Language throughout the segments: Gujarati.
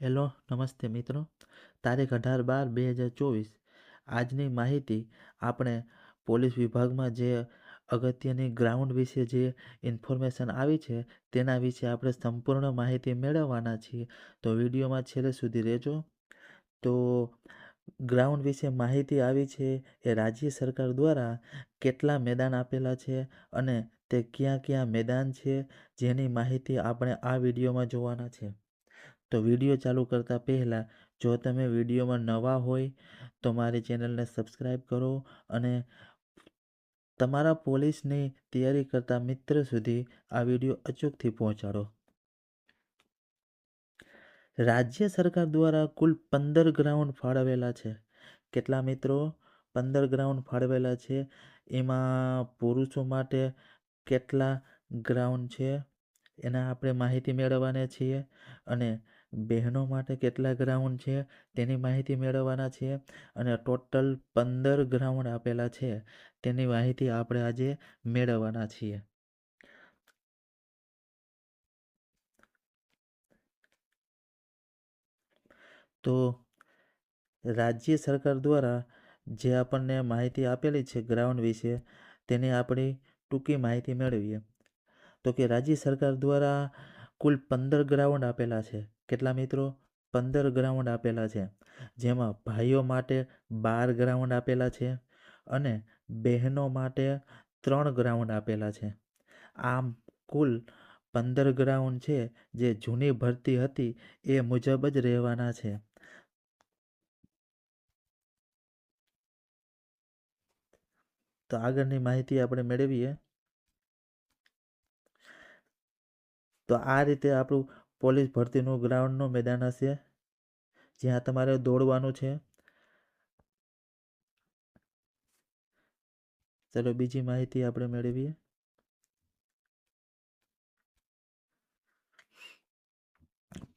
હેલો, નમસ્તે મિત્રો. તારીખ અઢાર બાર બે હજાર ચોવીસ. આજની માહિતી આપણે પોલીસ વિભાગમાં જે અગત્યની ગ્રાઉન્ડ વિશે જે ઇન્ફોર્મેશન આવી છે, તેના વિશે આપણે સંપૂર્ણ માહિતી મેળવવાના છીએ. તો વિડીયોમાં છેલ્લે સુધી રહેજો. તો ગ્રાઉન્ડ વિશે માહિતી આવી છે એ રાજ્ય સરકાર દ્વારા કેટલા મેદાન આપેલા છે અને તે ક્યાં ક્યાં મેદાન છે, જેની માહિતી આપણે આ વિડીયોમાં જોવાના છે. તો વીડિયો ચાલુ કરતાં પહેલાં જો તમે વિડીયોમાં નવા હોય, તો મારી ચેનલને સબસ્ક્રાઈબ કરો અને તમારા પોલીસની તૈયારી કરતા મિત્ર સુધી આ વીડિયો અચૂકથી પહોંચાડો. રાજ્ય સરકાર દ્વારા કુલ પંદર ગ્રાઉન્ડ ફાળવેલા છે. કેટલા મિત્રો? પંદર ગ્રાઉન્ડ ફાળવેલા છે. એમાં પુરુષો માટે કેટલા ગ્રાઉન્ડ છે? એના આપણે માહિતી મેળવવાના છીએ અને બહેનો માટે કેટલા ગ્રાઉન્ડ છે તેની માહિતી મેળવવાના છીએ અને ટોટલ પંદર ગ્રાઉન્ડ આપેલા છે તેની માહિતી આપણે આજે મેળવવાના છીએ. તો રાજ્ય સરકાર દ્વારા જે આપણને માહિતી આપેલી છે ગ્રાઉન્ડ વિશે તેની આપણી ટૂંકી માહિતી મેળવીએ. તો કે રાજ્ય સરકાર દ્વારા કુલ પંદર ગ્રાઉન્ડ આપેલા છે. કેટલા મિત્રો? પંદર ગ્રાઉન્ડ આપેલા છે. જેમાં ભાઈઓ માટે બાર ગ્રાઉન્ડ આપેલા છે અને બહેનો માટે ત્રણ ગ્રાઉન્ડ આપેલા છે. આમ કુલ પંદર ગ્રાઉન્ડ છે જે જૂની ભરતી હતી એ મુજબ જ રહેવાના છે. તો આગળની માહિતી આપણે મેળવીએ. તો આ રીતે આપણું પોલીસ ભરતીનું ગ્રાઉન્ડનું મેદાન હશે, જ્યાં તમારે દોડવાનું છે. ચલો, બીજી માહિતી આપણે મેળવીએ.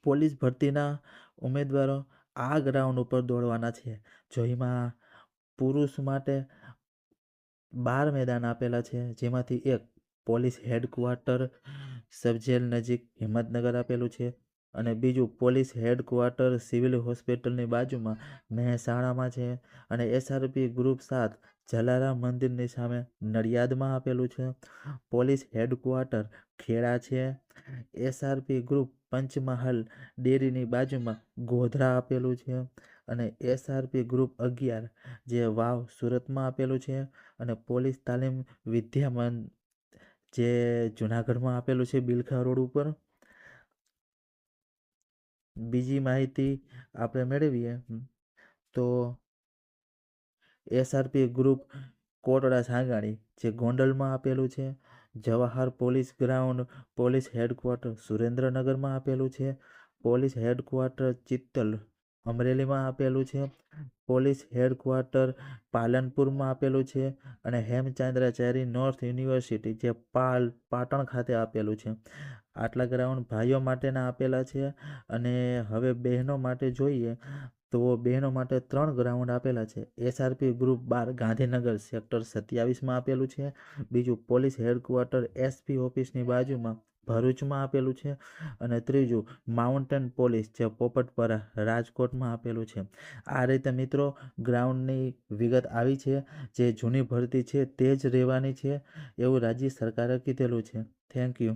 પોલીસ ભરતીના ઉમેદવારો આ ગ્રાઉન્ડ ઉપર દોડવાના છે, જો એમાં પુરુષ માટે બાર મેદાન આપેલા છે, જેમાંથી એક પોલીસ હેડક્વાર્ટર સબજેલ નજીક હિંમતનગર આપેલું છે અને બીજું પોલીસ હેડક્વાર્ટર સિવિલ હોસ્પિટલની બાજુમાં મહેસાણામાં છે અને એસઆરપી ગ્રુપ સાત જલારામ મંદિરની સામે નડિયાદમાં આપેલું છે. પોલીસ હેડક્વાર્ટર ખેડા છે. એસઆરપી ગ્રુપ પંચમહાલ ડેરીની બાજુમાં ગોધરા આપેલું છે અને એસઆરપી ગ્રુપ અગિયાર જે વાવ સુરતમાં આપેલું છે અને પોલીસ તાલીમ વિદ્યા જે જુનાગઢમાં આપેલું છે બિલખા રોડ ઉપર. બીજી માહિતી આપણે મેળવીએ. તો એસઆરપી ગ્રુપ કોટડા સાંગાણી જે ગોંડલમાં આપેલું છે. Jawahar police ground police headquarters સુરેન્દ્રનગરમાં આપેલું છે. પોલીસ હેડક્વાર્ટર ચિત્તલ અમરેલીમાં આપેલું છે. પોલીસ હેડક્વાર્ટર પાલનપુરમાં આપેલું છે અને હેમચંદ્રાચાર્ય નોર્થ યુનિવર્સિટી જે પાલ, પાટણ ખાતે આપેલું છે. આટલા ગ્રાઉન્ડ ભાઈઓ માટેના આપેલા છે અને હવે બહેનો માટે જોઈએ તો બહેનો માટે ત્રણ ગ્રાઉન્ડ આપેલા છે. એસઆરપી ગ્રુપ બાર, ગાંધીનગર સેક્ટર સત્યાવીસમાં આપેલું છે. બીજું પોલીસ હેડક્વાર્ટર એસપી ઓફિસની બાજુમાં ભરૂચમાં આપેલું છે અને ત્રીજું માઉન્ટેન પોલીસ જે પોપટપરા રાજકોટમાં આપેલું છે. આ રીતે મિત્રો ગ્રાઉન્ડની વિગત આવી છે, જે જૂની ભરતી છે તે જ રહેવાની છે એવું રાજ્ય સરકારે કીધેલું છે. Thank you